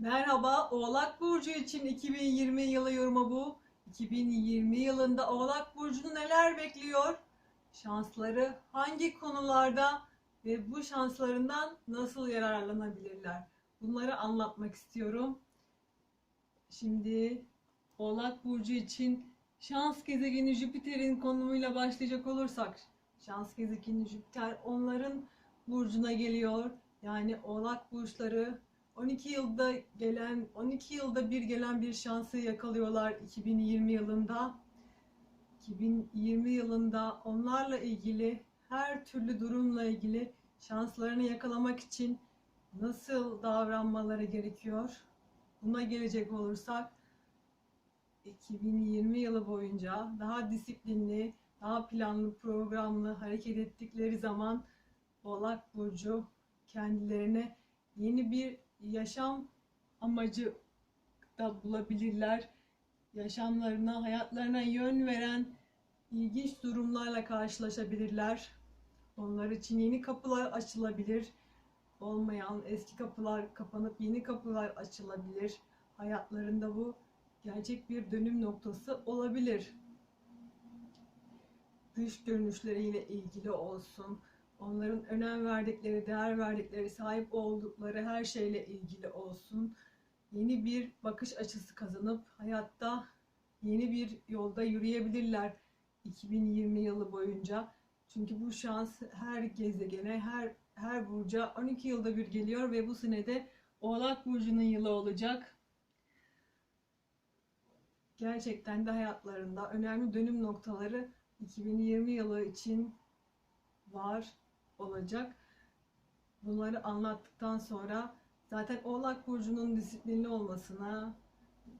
Merhaba, Oğlak Burcu için 2020 yılı yorumu bu. 2020 yılında Oğlak Burcu'nu neler bekliyor? Şansları hangi konularda ve bu şanslarından nasıl yararlanabilirler? Bunları anlatmak istiyorum. Şimdi Oğlak Burcu için şans gezegeni Jüpiter'in konumuyla başlayacak olursak, şans gezegeni Jüpiter onların burcuna geliyor. Yani Oğlak burçları 12 yılda gelen 12 yılda bir gelen bir şansı yakalıyorlar 2020 yılında. 2020 yılında onlarla ilgili her türlü durumla ilgili şanslarını yakalamak için nasıl davranmaları gerekiyor? Buna gelecek olursak 2020 yılı boyunca daha disiplinli, daha planlı, programlı hareket ettikleri zaman Oğlak Burcu kendilerine yeni bir yaşam amacı da bulabilirler. Yaşamlarına, hayatlarına yön veren ilginç durumlarla karşılaşabilirler. Onlar için yeni kapılar açılabilir. Olmayan eski kapılar kapanıp yeni kapılar açılabilir. Hayatlarında bu gerçek bir dönüm noktası olabilir. Dış görünüşleriyle ilgili olsun, onların önem verdikleri, değer verdikleri, sahip oldukları her şeyle ilgili olsun. Yeni bir bakış açısı kazanıp hayatta yeni bir yolda yürüyebilirler 2020 yılı boyunca. Çünkü bu şans her gezegene, her her burca 12 yılda bir geliyor ve bu senede Oğlak burcunun yılı olacak. Gerçekten de hayatlarında önemli dönüm noktaları 2020 yılı için var olacak. Bunları anlattıktan sonra zaten Oğlak Burcu'nun disiplinli olmasına,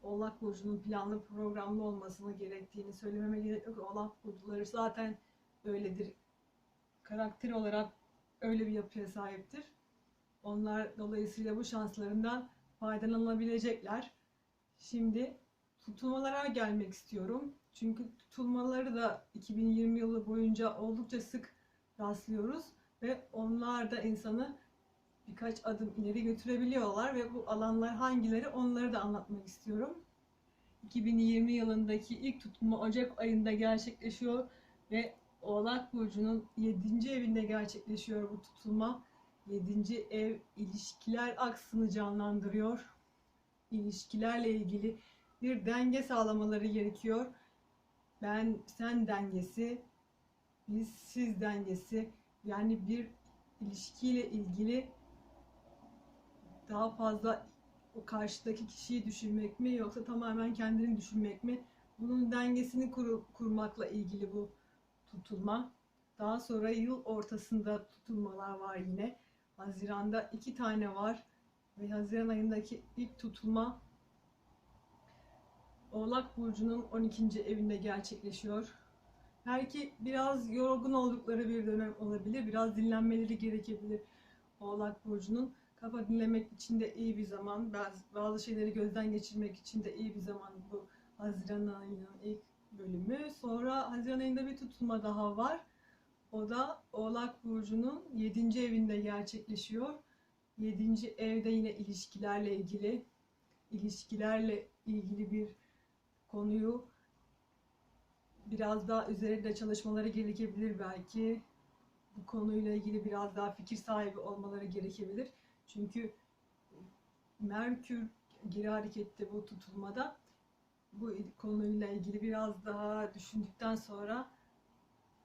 Oğlak Burcu'nun planlı programlı olmasına gerektiğini söylememe gerek yok. Oğlak Burcuları zaten öyledir. Karakter olarak öyle bir yapıya sahiptir. Onlar dolayısıyla bu şanslarından faydalanabilecekler. Şimdi tutulmalara gelmek istiyorum. Çünkü tutulmaları da 2020 yılı boyunca oldukça sık rastlıyoruz ve onlar da insanı birkaç adım ileri götürebiliyorlar ve bu alanlar hangileri onları da anlatmak istiyorum. 2020 yılındaki ilk tutulma Ocak ayında gerçekleşiyor ve Oğlak Burcu'nun 7. evinde gerçekleşiyor bu tutulma. 7. ev ilişkiler aksını canlandırıyor. İlişkilerle ilgili bir denge sağlamaları gerekiyor. Ben sen dengesi, biz siz dengesi yani bir ilişkiyle ilgili daha fazla o karşıdaki kişiyi düşünmek mi yoksa tamamen kendini düşünmek mi? Bunun dengesini kur, kurmakla ilgili bu tutulma. Daha sonra yıl ortasında tutulmalar var yine. Haziranda iki tane var ve Haziran ayındaki ilk tutulma Oğlak Burcu'nun 12. evinde gerçekleşiyor. Belki biraz yorgun oldukları bir dönem olabilir. Biraz dinlenmeleri gerekebilir Oğlak Burcu'nun. Kafa dinlemek için de iyi bir zaman. Bazı, şeyleri gözden geçirmek için de iyi bir zaman bu Haziran ayının ilk bölümü. Sonra Haziran ayında bir tutulma daha var. O da Oğlak Burcu'nun 7. evinde gerçekleşiyor. 7. evde yine ilişkilerle ilgili ilişkilerle ilgili bir konuyu biraz daha üzerinde çalışmaları gerekebilir belki. Bu konuyla ilgili biraz daha fikir sahibi olmaları gerekebilir. Çünkü Merkür geri harekette bu tutulmada bu konuyla ilgili biraz daha düşündükten sonra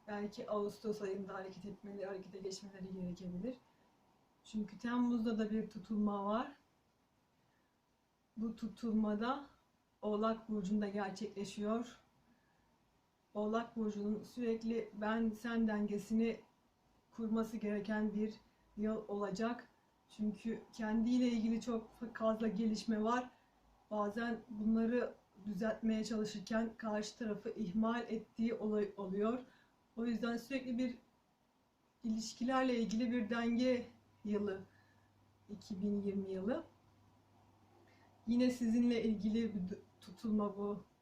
belki Ağustos ayında hareket etmeleri, harekete geçmeleri gerekebilir. Çünkü Temmuz'da da bir tutulma var. Bu tutulmada Oğlak Burcu'nda gerçekleşiyor. Oğlak Burcu'nun sürekli ben sen dengesini kurması gereken bir yıl olacak. Çünkü kendiyle ilgili çok fazla gelişme var. Bazen bunları düzeltmeye çalışırken karşı tarafı ihmal ettiği olay oluyor. O yüzden sürekli bir ilişkilerle ilgili bir denge yılı 2020 yılı. Yine sizinle ilgili bir tutulma bu.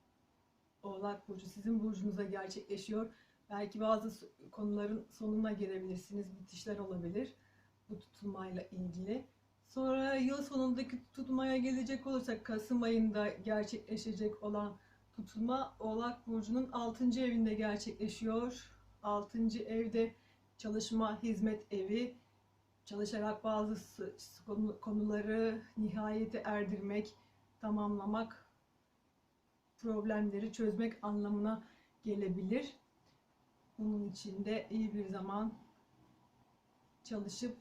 Oğlak Burcu sizin burcunuza gerçekleşiyor. Belki bazı konuların sonuna gelebilirsiniz. Bitişler olabilir bu tutulmayla ilgili. Sonra yıl sonundaki tutulmaya gelecek olursak Kasım ayında gerçekleşecek olan tutulma Oğlak Burcu'nun 6. evinde gerçekleşiyor. 6. evde çalışma, hizmet evi, çalışarak bazı konuları nihayete erdirmek, tamamlamak, problemleri çözmek anlamına gelebilir. Bunun için de iyi bir zaman çalışıp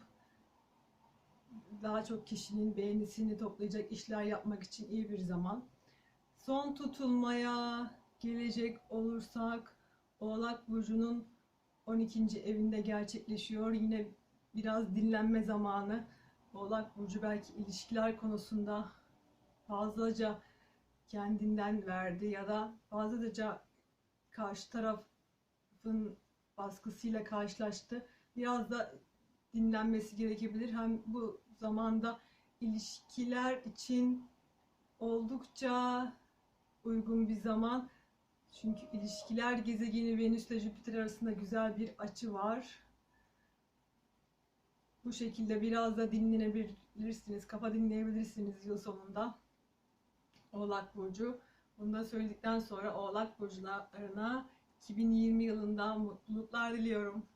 daha çok kişinin beğenisini toplayacak işler yapmak için iyi bir zaman. Son tutulmaya gelecek olursak Oğlak Burcu'nun 12. evinde gerçekleşiyor. Yine biraz dinlenme zamanı. Oğlak Burcu belki ilişkiler konusunda fazlaca kendinden verdi ya da fazlaca karşı tarafın baskısıyla karşılaştı. Biraz da dinlenmesi gerekebilir. Hem bu zamanda ilişkiler için oldukça uygun bir zaman. Çünkü ilişkiler gezegeni Venüs ile Jüpiter arasında güzel bir açı var. Bu şekilde biraz da dinlenebilirsiniz, kafa dinleyebilirsiniz yıl sonunda. Oğlak Burcu. Bunu da söyledikten sonra Oğlak Burcularına 2020 yılında mutluluklar diliyorum.